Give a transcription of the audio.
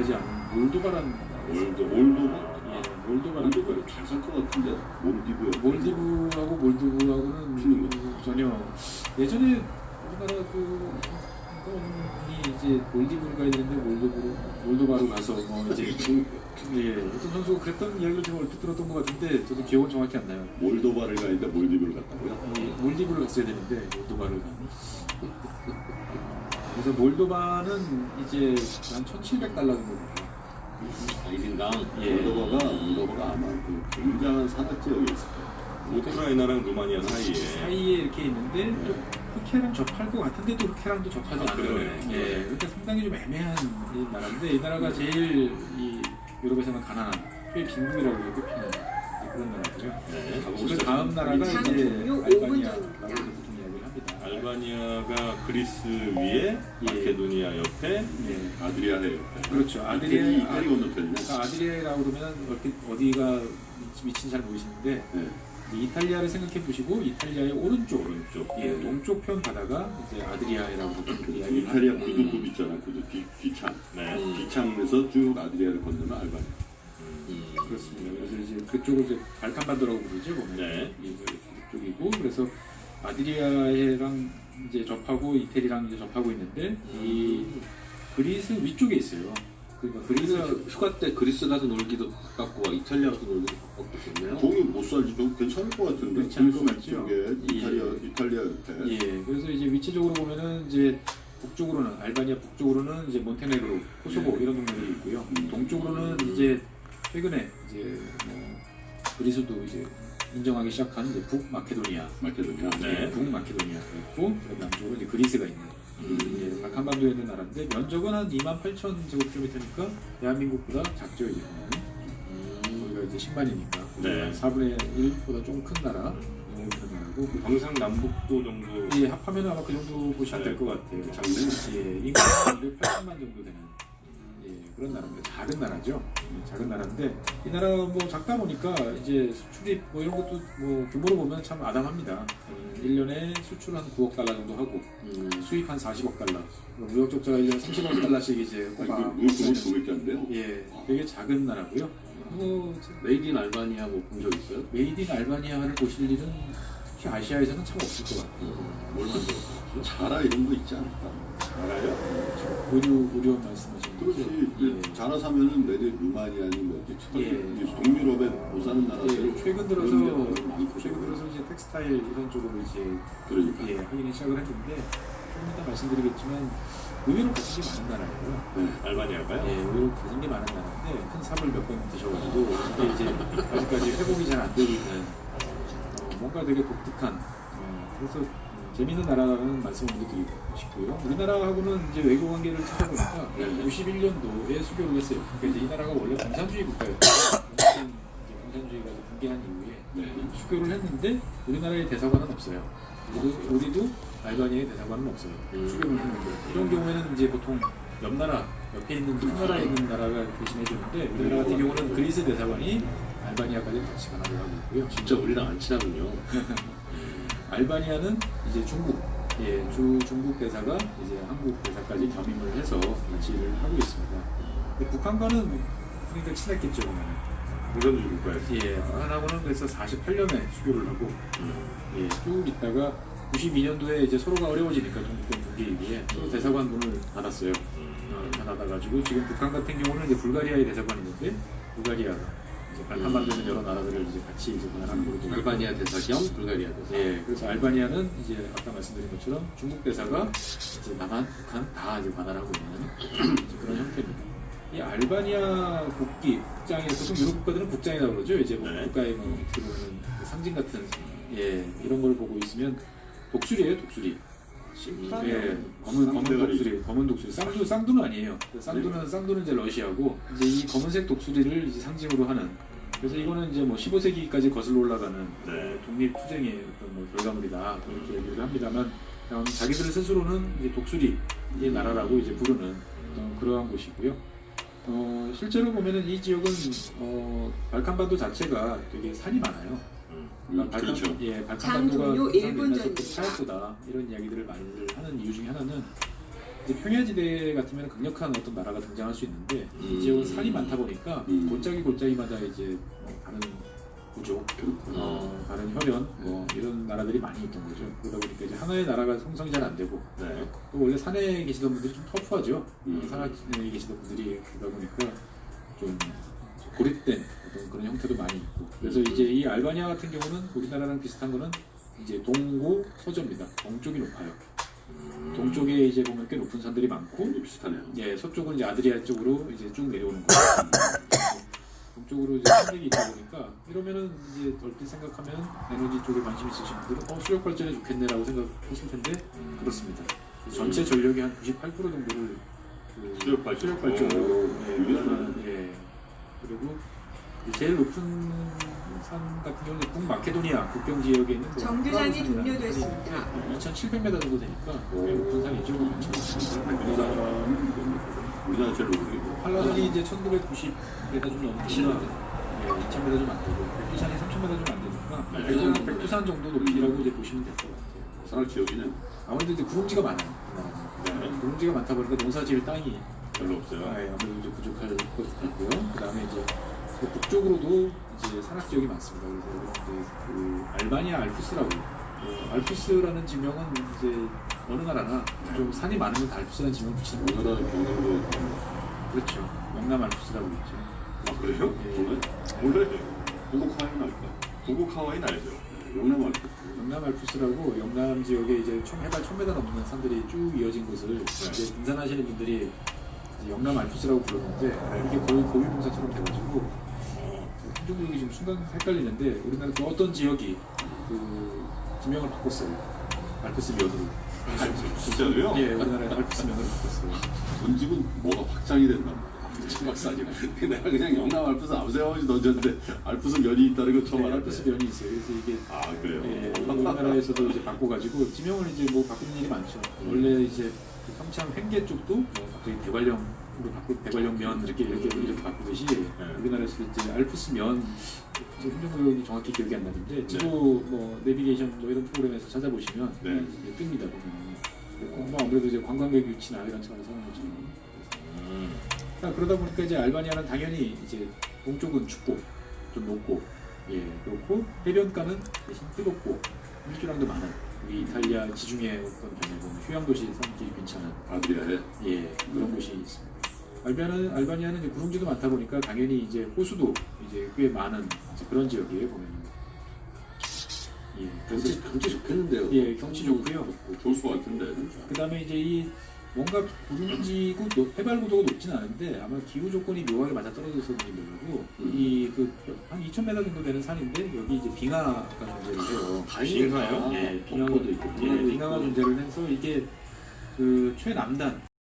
익숙하지 않은 몰도바라는. 몰도 몰도바 예, 몰도바라는 몰도바를 잘살 것 같은데 몰디브요. 몰디브하고 몰도브하고는 틀린 전혀 예전에 우리나라 그 분이 이제 몰디브를 가야 되는데 몰도브로 몰도바로 가서 뭐 이제 예, 어떤 선수가 그랬던 이야기를 제가 얼핏 들었던 것 같은데 저도 기억은 정확히 안 나요. 몰도바를 가는데 몰디브를 갔다고요? 이 몰디브를 갔어야 되는데 몰도바를 그래서 몰도바는 이제 한 1,700달러 정도. 아이린당 예. 몰도바가 몰도바가 아마 그 굉장한 산악 지역에 있을 거예요. 우크라이나랑 루마니아 사이에 사이에 이렇게 있는데 또 흑해랑 접할 것 같은데 또 흑해랑도 접하지 아, 않는 그러네. 예, 그러니까 상당히 좀 애매한 이 나라인데 이 나라가 제일 이 유럽에서는 가난한 꽤 빈국이라고 꼽히는 그런 나라고요. 네, 그. 다음 나라가 장 이제 알바니아 알바니아가 그리스 위에 예. 마케도니아 옆에 예. 아드리아해 옆에. 그렇죠. 이태리 아드리아 이태리 건너편이네. 그러니까 아드리아라고 그러면 얼핏 어디가 위치인지 잘 모르시는데 네. 이 이탈리아를 생각해 보시고 이탈리아의 오른쪽 오른쪽 예, 동쪽 편 바다가 이제 아드리아라고 그 이야기를 이탈리아 합니다. 구두굽 있잖아. 구두 뒤 뒤창. 네. 음. 뒤창에서 쭉 아드리아를 건너면 알바니아. 음. 그렇습니다. 그래서 이제 그쪽을 이제 발칸반도라고 부르죠. 보면 네. 이게 그쪽이고 그래서 아드리아해랑 이제 접하고 이태리랑 이제 접하고 있는데 이 그리스 위쪽에 있어요. 그러니까 그리스 휴가 때 그리스 가서 놀기도 가깝고 이탈리아 가서 놀기도 가깝고 좋네요. 거기 못 살지 좀 괜찮을 것 같은데. 괜찮을 것 같죠? 쪽에 이탈리아 예. 이탈리아 옆에. 예, 그래서 이제 위치적으로 보면은 이제 북쪽으로는 알바니아 북쪽으로는 이제 몬테네그로, 코소보 이런 동네들이 있고요. 음. 동쪽으로는 이제 최근에 이제 뭐 그리스도 이제 인정하기 시작한 이제 북마케도니아, 마케도니아. 네. 북마케도니아가 있고 남쪽으로 이제 그리스가 있는 예, 발칸반도에 있는 나라인데 면적은 한 2만 8천 제곱킬로미터니까 대한민국보다 작죠 이제 보면. 거기가 이제 10만이니까 네. 4분의 1보다 조금 큰 나라 예, 그런 나라고 경상남북도 정도 예, 합하면 아마 그 정도 보시면 될 것 같아요. 작네. 예, 인구가 280만 정도 되는 예, 그런 나라입니다. 작은 나라죠. 예, 작은 나라인데 이 나라 뭐 작다 보니까 이제 수출입 뭐 이런 것도 뭐 규모로 보면 참 아담합니다. 음, 1년에 수출 한 9억 달러 정도 하고 음. 수입 한 40억 달러. 무역 적자가 1년에 30억 달러씩 이제 아니, 꼬박 그 무역. 예, 되게 작은 나라고요. 뭐 메이드 인 알바니아 뭐 본 적 있어요? 메이드 인 알바니아를 보실 일은 특히 아시아에서는 참 없을 것 같아요. 뭘 만들었어요? 자라 이런 거 있지 않을까? 알아요? 의류 의료 말씀하시는 그렇지. 거죠? 예. 자라 사면은 내리 루마니아니 뭐 예. 동유럽에 못 사는 나라들 예, 최근 들어서 최근 들어서 이제 텍스타일 이런 쪽으로 이제 그러니까. 예, 하기 시작을 했는데 좀 이따 말씀드리겠지만 의외로 가진 게 많은 나라예요. 네. 알바니아가요? 예, 의외로 가진 게 많은 나라인데 큰 삽을 몇 번 드셔가지고 근데 이제 아직까지 회복이 잘 안 되고 있는 어, 뭔가 되게 독특한 어, 그래서 음, 재미있는 나라라는 말씀을 먼저 드리고 싶고요. 우리나라하고는 이제 외교 관계를 찾아보니까 네. 91년도에 수교를 했어요. 그러니까 이제 이 나라가 원래 공산주의 국가였어요. 공산주의가 붕괴한 이후에 네. 수교를 했는데 우리나라의 대사관은 없어요. 우리도, 우리도 알바니아의 대사관은 없어요. 음. 수교를 했는데 이런 경우에는 이제 보통 옆 나라 옆에 있는 큰 나라에 있는 나라가 대신해 주는데 우리나라 같은 경우는 그리스 대사관이 알바니아까지 같이 관할을 하고 있고요. 진짜 우리랑 안 친하군요. 알바니아는 이제 중국, 예, 주 중국 대사가 이제 한국 대사까지 겸임을 해서 같이 일을 하고 있습니다. 근데 북한과는 그러니까 친했겠죠, 보면은. 공산주의 국가에서 예, 북한하고는 그래서 48년에 수교를 하고, 예, 쭉 있다가 92년도에 이제 서로가 어려워지니까 붕괴 이후에 서로 대사관 문을 닫았어요. 어, 닫아가지고 지금 북한 같은 경우는 이제 불가리아의 대사관이 있는데 불가리아가 이제 발칸 반도에 있는 여러 나라들을 이제 같이 이제 관할하는 걸로 돼 알바니아 대사 겸 불가리아 대사. 예, 그래서 알바니아는 이제 아까 말씀드린 것처럼 중국 대사가 이제 남한, 북한 다 이제 관할하고 있는 이제 그런 형태입니다. 이 알바니아 국기, 국장에 보통 유럽 국가들은 국장이라고 그러죠. 이제 뭐 네. 국가의 뭐 어떻게 보면 그 상징 같은 예 이런 걸 보고 있으면 독수리예요, 독수리. 예, 검은 검은. 독수리, 검은 독수리. 쌍두 쌍두는 아니에요. 쌍두는 쌍두는 이제 러시아고 이제 이 검은색 독수리를 이제 상징으로 하는. 그래서 이거는 이제 뭐 15세기까지 거슬러 올라가는 네. 독립 투쟁의 어떤 뭐 결과물이다 그렇게 얘기를 합니다만 그냥 자기들 스스로는 이제 독수리의 나라라고 이제 부르는 어, 그러한 곳이고요. 어, 실제로 보면은 이 지역은 어, 발칸반도 자체가 되게 산이 많아요. 음, 발칸, 그렇죠. 예, 장 발칸반도가 종료 일분 옛날부터 전입니다. 하얗다 이런 이야기들을 많이들 하는 이유 중에 하나는 이제 평야지대 같으면 강력한 어떤 나라가 등장할 수 있는데 음. 이 지역은 산이 많다 보니까 음. 골짜기 골짜기마다 이제 뭐 다른 구조, 어, 다른 혈연 뭐 이런 나라들이 많이 있던 거죠. 그러다 보니까 이제 하나의 나라가 형성이 잘 안 되고 네. 또 원래 산에 계시던 분들이 좀 터프하죠. 음. 산에 계시던 분들이 그러다 보니까 좀 고립된 어떤 그런 형태도 많이 있고. 그래서 이제 이 알바니아 같은 경우는 우리나라랑 비슷한 거는 이제 동고 서저입니다. 동쪽이 높아요. 동쪽에 이제 보면 꽤 높은 산들이 많고, 음, 비슷하네요. 예, 서쪽은 이제 아드리아 쪽으로 이제 쭉 내려오는 거예요. 동쪽으로 이제 산맥이 있다 보니까 이러면은 이제 얼핏 생각하면 에너지 쪽에 관심 있으신 분들은 어 수력 발전에 좋겠네라고 생각하실 텐데 그렇습니다. 전체 전력의 한 98% 정도를 그 수력 발전. 수력 발전으로 오, 예. 예. 그리고 제일 높은 산 같은 경우는 북마케도니아 국경 지역에 있는 뭐 정류장이 종료됐습니다. 산이 2,700m 정도 되니까 꽤 높은 산이죠. 우리나라 제일 높은 한라산이 이제 1990m 좀 예, 2000m 좀 안 되고 백두산이 3000m 좀 안 되니까 네. 백두산, 백두산 정도 높이라고 이제 보시면 될 것 같아요. 산악 지역이네. 아무래도 이제 구릉지가 많아요. 네. 구릉지가 많다 보니까 농사 지을 땅이 별로 없어요. 아, 예, 아무래도 이제 부족할 것 같고요. 그 다음에 이제 그 북쪽으로도 이제 산악 지역이 많습니다. 그래서 이제 그 알바니아 알프스라고 어, 알프스라는 지명은 이제 어느 나라나 좀 산이 많으면 다 알프스라는 지명 붙이는 거죠. 오늘은 경상도 그렇죠. 영남 알프스라고 있죠. 아 그래요? 예. 오늘 몰라요. 한국 하이는 알까? 도곡 하와이는 알죠. 영남 알까? 영남 알프스라고 영남 지역에 이제 총 해발 1000m 넘는 산들이 쭉 이어진 곳을 이제 등산하시는 분들이 이제 영남 알프스라고 불렀는데 이게 거의 고유명사처럼 돼가지고 한중국이 지금 순간 헷갈리는데 우리나라 그 어떤 지역이 그 지명을 바꿨어요. 알프스 면으로. 진짜로요? 예, 우리나라에 알프스 면으로 바꿨어요. 본집은 뭐가 확장이 된단 말이야. 막사지 내가 그냥 영남 알프스 암세아버지 던졌는데 알프스 면이 있다는 거 처음 네, 알았네. 알프스 면이 있어요. 그래서 이게 아 그래요. 예, 우리나라에서도 이제 바꿔가지고 지명을 이제 뭐 바꾸는 일이 많죠. 원래 이제 그 평창 횡계 쪽도 뭐 갑자기 대관령으로 바꾸 대관령 면 이렇게 이렇게 이렇게 바꾸듯이 우리나라에서도 이제 알프스 면 행정구역이 정확히 기억이 안 나는데 지도 뭐 내비게이션 뭐 이런 프로그램에서 찾아보시면 네. 이제 뜹니다 보면. 뭐 아무래도 이제 관광객 유치나 이런 차원에서 하는 거죠. 음. 아, 그러다 보니까 이제 알바니아는 당연히 이제 동쪽은 춥고 좀 높고 예 그렇고 해변가는 대신 뜨겁고 물주량도 많은 우리 이탈리아 지중해 어떤 보면 휴양 도시 산길이 괜찮은 아드리아에 예 그런 곳이 있습니다. 알바니아는 알바니아는 구릉지도 많다 보니까 당연히 이제 호수도 이제 꽤 많은 이제 그런 지역이에요 보면 예 그래서 경치 경치 좋겠는데요. 예, 경치 좋고요. 좋을 것 같은데. 그 다음에 이제 이 뭔가 구름지고 높- 해발 구도가 높진 않은데 아마 기후 조건이 묘하게 맞아 떨어져서 그런지 모르고 음. 이그 한 2,000m 정도 되는 산인데 여기 이제 빙하가 존재를 해요. 빙하요? 예, 빙하가 벚꽃도 있고. 예, 빙하가 존재를 해서 이게 그 최남단